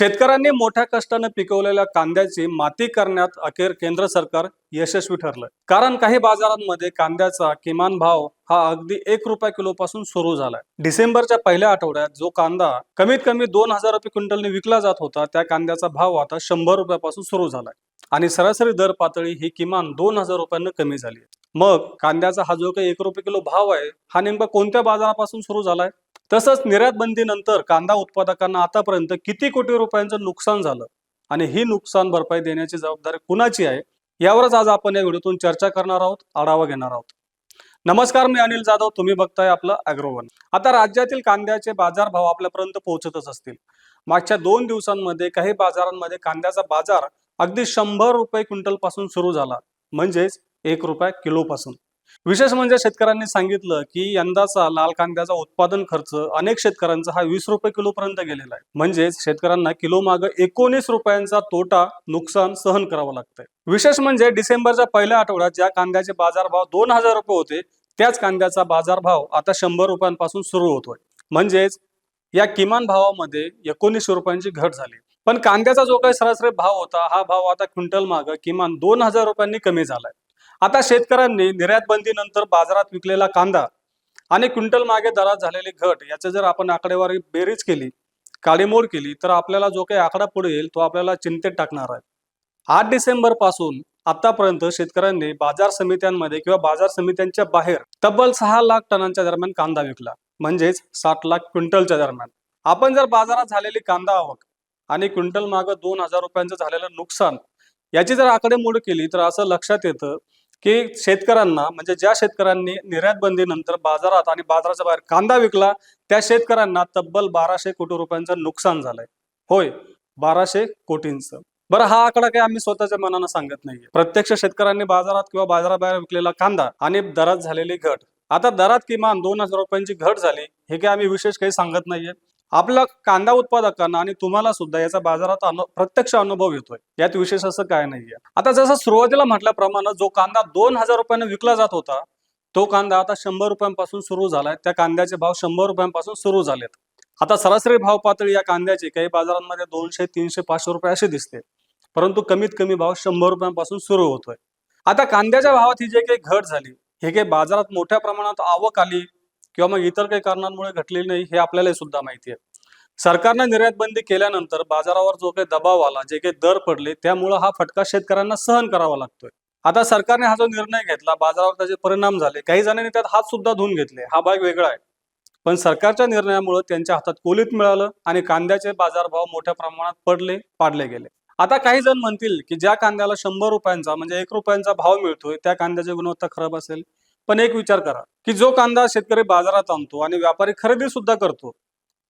शेतकऱ्यांनी मोठ्या कष्टाने पिकवलेल्या कांद्याची माती करण्यात अखेर केंद्र सरकार यशस्वी ठरलं कारण काही बाजारांमध्ये कांद्याचा किमान भाव हा अगदी एक रुपया किलो पासून सुरू झालाय. डिसेंबरच्या पहिल्या आठवड्यात जो कांदा कमीत कमी दोन हजार रुपये क्विंटलने विकला जात होता त्या कांद्याचा भाव आता शंभर रुपयापासून सुरू झालाय. आणि सरासरी दर पातळी ही किमान दोन हजार रुपयांना कमी झाली आहे. मग कांद्याचा हा जो काही एक रुपये किलो भाव आहे हा नेमका कोणत्या बाजारापासून सुरू झालाय? तसंच निर्यात बंदीनंतर कांदा उत्पादकांना आतापर्यंत किती कोटी रुपयांचं नुकसान झालं आणि ही नुकसान भरपाई देण्याची जबाबदारी कुणाची आहे यावरच आज आपण या व्हिडिओतून चर्चा करणार आहोत आढावा घेणार आहोत. नमस्कार मी अनिल जाधव तुम्ही बघताय आपलं अॅग्रोवन आता राज्यातील कांद्याचे बाजारभाव आपल्यापर्यंत पोहोचतच असतील. मागच्या दोन दिवसांमध्ये काही बाजारांमध्ये कांद्याचा बाजार अगदी शंभर रुपये क्विंटलपासून सुरू झाला. म्हणजेच एक रुपया किलो पासून विशेष म्हणजे शेतकऱ्यांनी सांगितलं की यंदाचा लाल कांद्याचा उत्पादन खर्च अनेक शेतकऱ्यांचा हा वीस रुपये किलो पर्यंत गेलेला आहे. म्हणजेच शेतकऱ्यांना किलो माग एकोणीस रुपयांचा तोटा नुकसान सहन करावं लागतंय. विशेष म्हणजे डिसेंबरच्या पहिल्या आठवड्यात ज्या कांद्याचे बाजारभाव दोन हजार रुपये होते त्याच कांद्याचा बाजारभाव आता शंभर रुपयांपासून सुरू होतोय. म्हणजेच या किमान भावामध्ये एकोणीसशे रुपयांची घट झाली. पण कांद्याचा जो काही सरासरी भाव होता हा भाव आता क्विंटल माग किमान दोन हजार रुपयांनी कमी झालाय. आता शेतकऱ्यांनी निर्यात बंदीनंतर बाजारात विकलेला कांदा आणि क्विंटल मागे दरात झालेली घट याचे जर आपण आकडेवारी बेरीज केली काडीमोड केली तर आपल्याला जो काही आकडा पुढे येईल तो आपल्याला चिंतेत टाकणार आहे. आठ डिसेंबरपासून आतापर्यंत शेतकऱ्यांनी बाजार समित्यांमध्ये किंवा बाजार समित्यांच्या बाहेर तब्बल सहा लाख टनांच्या दरम्यान कांदा विकला म्हणजेच साठ लाख क्विंटलच्या दरम्यान. आपण जर बाजारात झालेली कांदा आवक आणि क्विंटल मागं दोन हजार रुपयांचं झालेलं नुकसान याची जर आकडेमोड केली तर असं लक्षात येतं की शेतकऱ्यांना म्हणजे ज्या शेतकऱ्यांनी निर्यात बंदीनंतर बाजारात आणि बाजाराच्या बाहेर कांदा विकला त्या शेतकऱ्यांना तब्बल बाराशे कोटी रुपयांचं नुकसान झालंय. होय बाराशे कोटींचं. बरं हा आकडा काही आम्ही स्वतःच्या मनानं सांगत नाहीये. प्रत्यक्ष शेतकऱ्यांनी बाजारात किंवा बाजाराबाहेर विकलेला कांदा आणि दरात झालेली घट. आता दरात किमान दोन हजार रुपयांची घट झाली हे काही आम्ही विशेष काही सांगत नाहीये. आपला कांदा उत्पादकांना आणि तुम्हाला सुद्धा याचा बाजारात अनु प्रत्यक्ष अनुभव येतोय. यात विशेष असं काय नाहीये. आता जसं सुरुवातीला म्हटल्याप्रमाणे जो कांदा दोन हजार रुपयाने विकला जात होता तो कांदा आता शंभर रुपयांपासून सुरू झालाय. त्या कांद्याचे भाव शंभर रुपयांपासून सुरू झालेत. आता सरासरी भाव पातळी या कांद्याची काही बाजारांमध्ये दोनशे तीनशे पाचशे रुपये असे दिसते परंतु कमीत कमी भाव शंभर रुपयांपासून सुरू होतोय. आता कांद्याच्या भावात ही जे काही घट झाली हे काही बाजारात मोठ्या प्रमाणात आवक आली किंवा मग इतर काही कारणांमुळे घटलेली नाही हे आपल्याला सुद्धा माहिती आहे. सरकारने निर्यात बंदी केल्यानंतर बाजारावर जो काही दबाव आला जे काही दर पडले त्यामुळे हा फटका शेतकऱ्यांना सहन करावा लागतोय. आता सरकारने हा जो निर्णय घेतला बाजारावर त्याचे परिणाम झाले काही जणांनी त्यात हात सुद्धा धुवून घेतले हा भाग वेगळा आहे. पण सरकारच्या निर्णयामुळे त्यांच्या हातात कोलीत मिळालं आणि कांद्याचे बाजारभाव मोठ्या प्रमाणात पडले पाडले गेले. आता काही जण म्हणतील की ज्या कांद्याला शंभर रुपयांचा म्हणजे एक रुपयांचा भाव मिळतोय त्या कांद्याची गुणवत्ता खराब असेल पण एक विचार करा की जो कांदा शेतकरी बाजारात आणतो आणि व्यापारी खरेदी सुद्धा करतो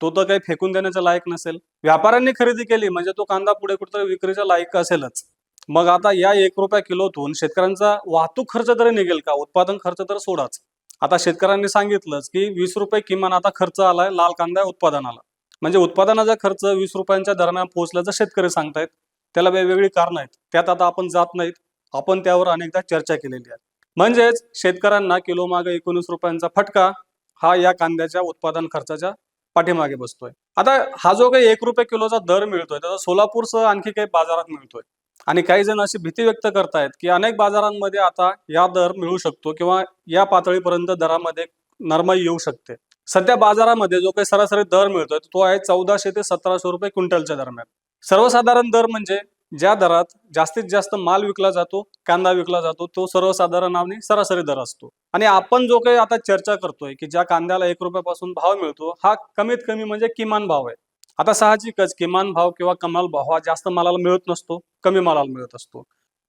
तो तर काही फेकून देण्याचा लायक नसेल. व्यापाऱ्यांनी खरेदी केली म्हणजे तो कांदा पुढे कुठेतरी विक्रीच्या लायक असेलच. मग आता या एक रुपया किलोतून शेतकऱ्यांचा वाहतूक खर्च तरी निघेल का? उत्पादन खर्च तर सोडाच. आता शेतकऱ्यांनी सांगितलंच की वीस रुपये किमान आता खर्च आलाय लाल कांदा उत्पादनाला. म्हणजे उत्पादनाचा खर्च वीस रुपयांच्या दरम्यान पोहोचल्याचं शेतकरी सांगतायत. त्याला वेगवेगळी कारण आहेत. त्यात आता आपण जात नाहीत. आपण त्यावर अनेकदा चर्चा केलेली आहे. म्हणजेच शेतकऱ्यांना किलो मागे एकोणीस रुपयांचा फटका हा या कांद्याच्या उत्पादन खर्चाच्या पाठीमागे बसतोय. आता हा जो काही एक रुपये किलोचा दर मिळतोय त्याचा सोलापूरसह आणखी काही बाजारात मिळतोय. आणि काही जण अशी भीती व्यक्त करतायत की अनेक बाजारांमध्ये आता या दर मिळू शकतो किंवा या पातळीपर्यंत दरामध्ये नरमाई येऊ शकते. सध्या बाजारामध्ये जो काही सरासरी दर मिळतोय तो आहे चौदाशे ते सतराशे रुपये क्विंटलच्या दरम्यान. सर्वसाधारण दर म्हणजे ज्या दरात जास्तीत जास्त माल विकला जातो कांदा विकला जातो तो सर्वसाधारण सरासरी दर असतो. आणि आपण जो काही आता चर्चा करतोय की ज्या कांद्याला एक रुपयापासून भाव मिळतो हा कमीत कमी म्हणजे किमान भाव आहे. आता साहजिकच किमान भाव किंवा कमाल भाव हा जास्त मालाला मिळत नसतो कमी मालाला मिळत असतो.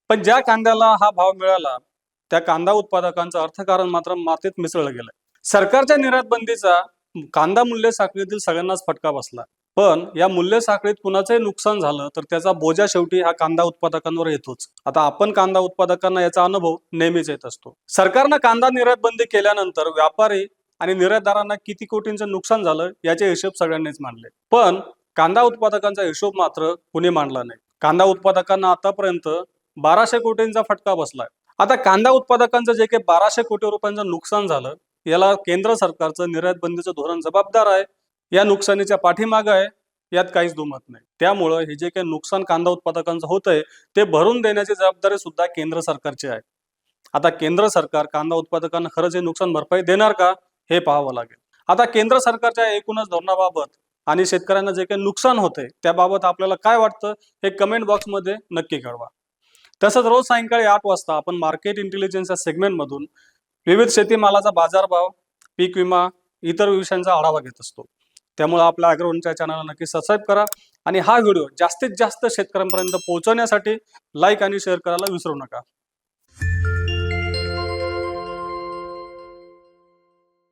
पण ज्या कांद्याला हा भाव मिळाला त्या कांदा उत्पादकांचं अर्थकारण मात्र मातीत मिसळलं गेलंय. सरकारच्या निर्यात बंदीचा कांदा मूल्य साखळीतील सगळ्यांनाच फटका बसला. पण या मूल्य साखळीत कुणाचंही नुकसान झालं तर त्याचा बोजा शेवटी हा कांदा उत्पादकांवर येतोच. आता आपण कांदा उत्पादकांना याचा अनुभव नेहमीच येत असतो. सरकारनं कांदा निर्यात बंदी केल्यानंतर व्यापारी आणि निर्यातदारांना किती कोटींचं नुकसान झालं याचे हिशोब सगळ्यांनीच मांडले. पण कांदा उत्पादकांचा हिशोब मात्र कुणी मांडला नाही. कांदा उत्पादकांना आतापर्यंत बाराशे कोटींचा फटका बसलाय. आता कांदा उत्पादकांचं जे काही बाराशे कोटी रुपयांचं नुकसान झालं याला केंद्र सरकारचं निर्यात बंदीचं धोरण जबाबदार आहे. या नुकसानीच्या पाठीमागं आहे यात काहीच दुमत नाही. त्यामुळं हे जे काही नुकसान कांदा उत्पादकांचं होतंय ते भरून देण्याची जबाबदारी सुद्धा केंद्र सरकारची आहे. आता केंद्र सरकार कांदा उत्पादकांना खरंच हे नुकसान भरपाई देणार का हे पाहावं लागेल. आता केंद्र सरकारच्या एकूणच धोरणाबाबत आणि शेतकऱ्यांना जे काही नुकसान होते त्याबाबत आपल्याला काय वाटतं हे कमेंट बॉक्समध्ये नक्की कळवा. तसंच रोज सायंकाळी आठ वाजता आपण मार्केट इंटेलिजन्स या सेगमेंटमधून विविध शेतीमालाचा बाजारभाव पीक विमा इतर विषयांचा आढावा घेत असतो. त्यामुळे आपल्या अॅग्रोवनच्या चॅनलला नक्की सबस्क्राईब करा. आणि हा व्हिडिओ जास्तीत जास्त शेतकऱ्यांपर्यंत पोहोचवण्यासाठी लाईक आणि शेअर करायला विसरू नका.